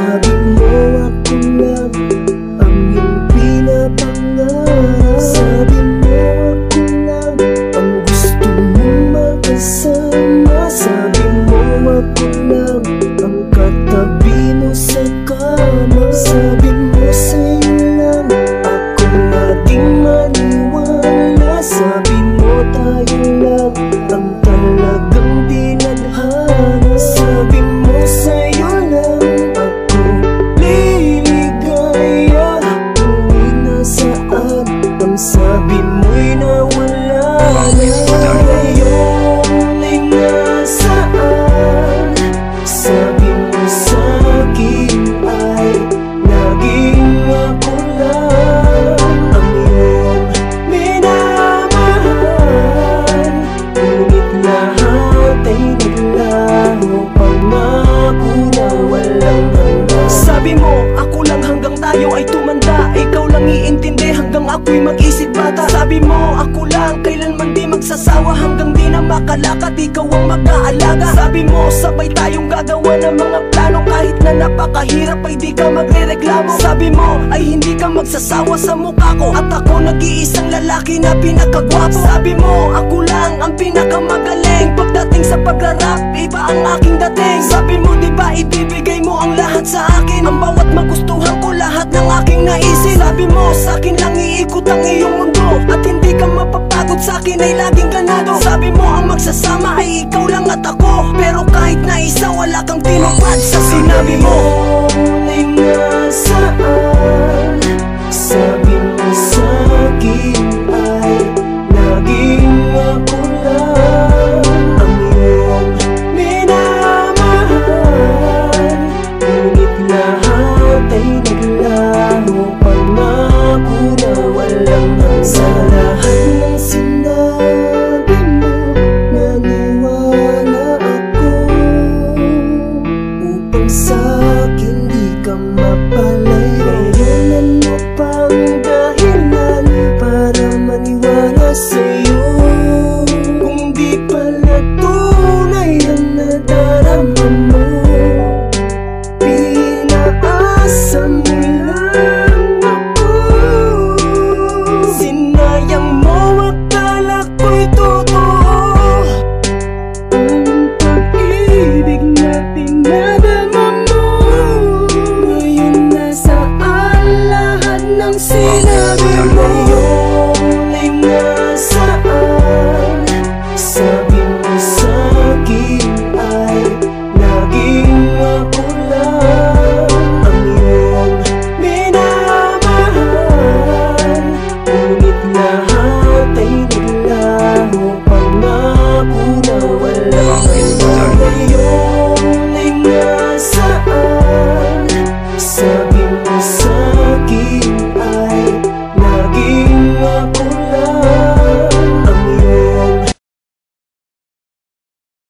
Sabi mo ako lang ang iyong pinapangarap Sabi mo ako lang ang gusto mong makasama Sabi mo ako lang ang katabi mo sa kama Sabi mo sa'yo lang ako nating maniwala Sabi tayo lang ang ako'y mag-isip bata. Sabi mo ako lang kailanman di magsasawa Hanggang di na makalakad. Ikaw ang mag-aalaga. Sabi mo sabay tayong gagawa ng mga plano. Kahit na napakahirap ay di ka magre-reklamo. Sabi mo ay hindi ka magsasawa sa mukha ko. At ako nag-iisang lalaki na pinakagwapo. Sabi mo ako lang ang pinakamagaling. Pagdating sa pagrarap iba ang aking dating. Sabi mo di ba ibibigay mo ang lahat sa akin? Ang bawat magustuhan naisin Sabi mo sa akin lang iikot ang iyong mundo. At hindi ka mapapagod sa akin ay laging ganado. Sabi mo ang magsasama ay ikaw lang at ako. Pero kahit na isa wala kang tinupad sa sinabi mo see love and